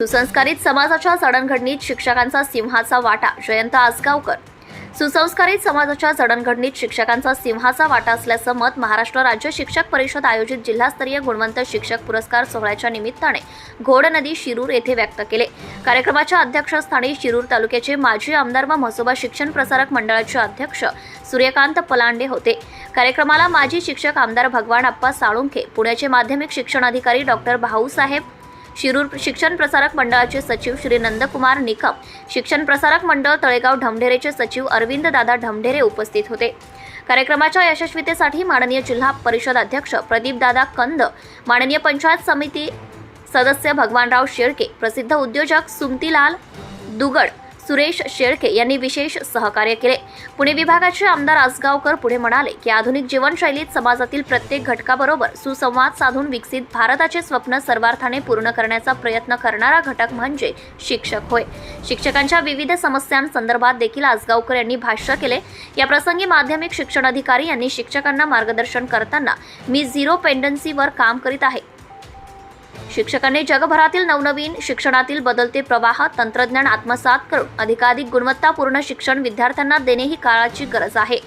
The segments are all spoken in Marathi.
सुसंस्कारित समाजाच्या सडणघडणीत शिक्षकांचा सिंहाचा वाटा. जयंत आसगावकर. सुसंस्कारित समाजाच्या जडणघडणीत शिक्षकांचा सिंहाचा वाटा असल्याचं मत महाराष्ट्र राज्य शिक्षक परिषद आयोजित जिल्हास्तरीय गुणवंत शिक्षक पुरस्कार सोहळ्याच्या निमित्ताने घोड नदी शिरूर येथे व्यक्त केले. कार्यक्रमाच्या अध्यक्षस्थानी शिरूर तालुक्याचे माजी आमदार व म्हसोबा शिक्षण प्रसारक मंडळाचे अध्यक्ष सूर्यकांत पलांडे होते. कार्यक्रमाला माजी शिक्षक आमदार भगवान अप्पा साळुंखे पुण्याचे माध्यमिक शिक्षण अधिकारी डॉक्टर भाऊसाहेब शिरूर शिक्षण प्रसारक मंडळाचे सचिव श्री नंदकुमार निकम शिक्षण प्रसारक मंडळ तळेगाव ढमढेरेचे सचिव अरविंद दादा ढमढेरे उपस्थित होते. कार्यक्रमाच्या यशस्वीतेसाठी माननीय जिल्हा परिषद अध्यक्ष प्रदीपदादा कंद माननीय पंचायत समिती सदस्य भगवानराव शेळके प्रसिद्ध उद्योजक सुमतीलाल दुगड सुरेश शेळके यांनी विशेष सहकार्य केले. पुणे विभागाचे आमदार आसगावकर पुढे म्हणाले की आधुनिक जीवनशैलीत समाजातील प्रत्येक घटकाबरोबर सुसंवाद साधून विकसित भारताचे स्वप्न सर्वार्थाने पूर्ण करण्याचा प्रयत्न करणारा घटक म्हणजे शिक्षक होय. शिक्षकांच्या विविध समस्यांसंदर्भात देखील आसगावकर यांनी भाष्य केले. या प्रसंगी माध्यमिक शिक्षण अधिकारी यांनी शिक्षकांना मार्गदर्शन करताना मी झिरो पेंडन्सीवर काम करीत आहे. शिक्षकांनी जगभरातील नवनवीन शिक्षणातील बदलते प्रवाह तंत्रज्ञान आत्मसात करून अधिकाधिक गुणवत्तापूर्ण शिक्षण विद्यार्थ्यांना देणे ही काळाची गरज आहे.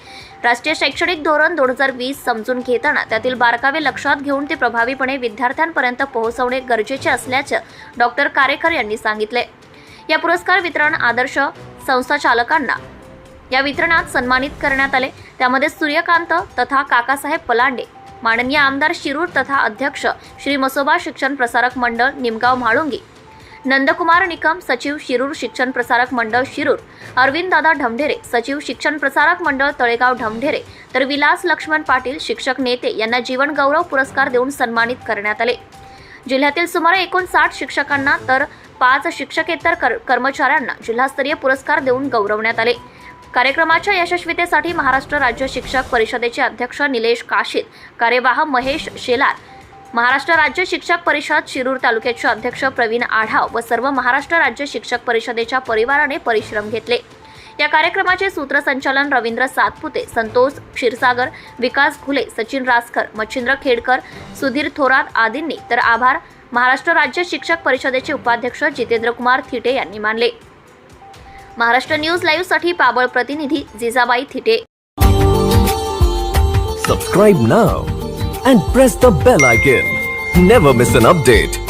राष्ट्रीय शैक्षणिक धोरण दोन हजार वीस समजून घेताना त्यातील बारकावे लक्षात घेऊन ते प्रभावीपणे विद्यार्थ्यांपर्यंत पोहोचवणे गरजेचे असल्याचं डॉक्टर कारेकर यांनी सांगितले. या पुरस्कार वितरण आदर्श संस्था चालकांना या वितरणात सन्मानित करण्यात आले. त्यामध्ये सूर्यकांत तथा काकासाहेब पलांडे माननीय आमदार शिरूर तथा अध्यक्ष श्री मसोबा शिक्षण प्रसारक मंडळ निमगाव म्हाळुंगी. नंदकुमार निकम सचिव शिरूर शिक्षण प्रसारक मंडळ शिरूर. अरविंददादा ढमढेरे सचिव शिक्षण प्रसारक मंडळ तळेगाव ढमढेरे. तर विलास लक्ष्मण पाटील शिक्षक नेते यांना जीवन गौरव पुरस्कार देऊन सन्मानित करण्यात आले. जिल्ह्यातील सुमारे एकोणसाठ शिक्षकांना तर पाच शिक्षकेतर कर कर्मचाऱ्यांना जिल्हास्तरीय पुरस्कार देऊन गौरवण्यात आले. कार्यक्रमाच्या यशस्वीतेसाठी महाराष्ट्र राज्य शिक्षक परिषदेचे अध्यक्ष निलेश काशीद कार्यवाह महेश शेलार महाराष्ट्र राज्य शिक्षक परिषद शिरूर तालुक्याचे अध्यक्ष प्रवीण आढाव व सर्व महाराष्ट्र राज्य शिक्षक परिषदेच्या परिवाराने परिश्रम घेतले. या कार्यक्रमाचे सूत्रसंचालन रवींद्र सातपुते संतोष क्षीरसागर विकास घुले सचिन रासकर मच्छिंद्र खेडकर सुधीर थोरात आदींनी. तर आभार महाराष्ट्र राज्य शिक्षक परिषदेचे उपाध्यक्ष जितेंद्र कुमार थिटे यांनी मानले. महाराष्ट्र न्यूज लाईव्हसाठी पाबळ प्रतिनिधी Jijabai Thite Subscribe now and press the bell icon. Never miss an update.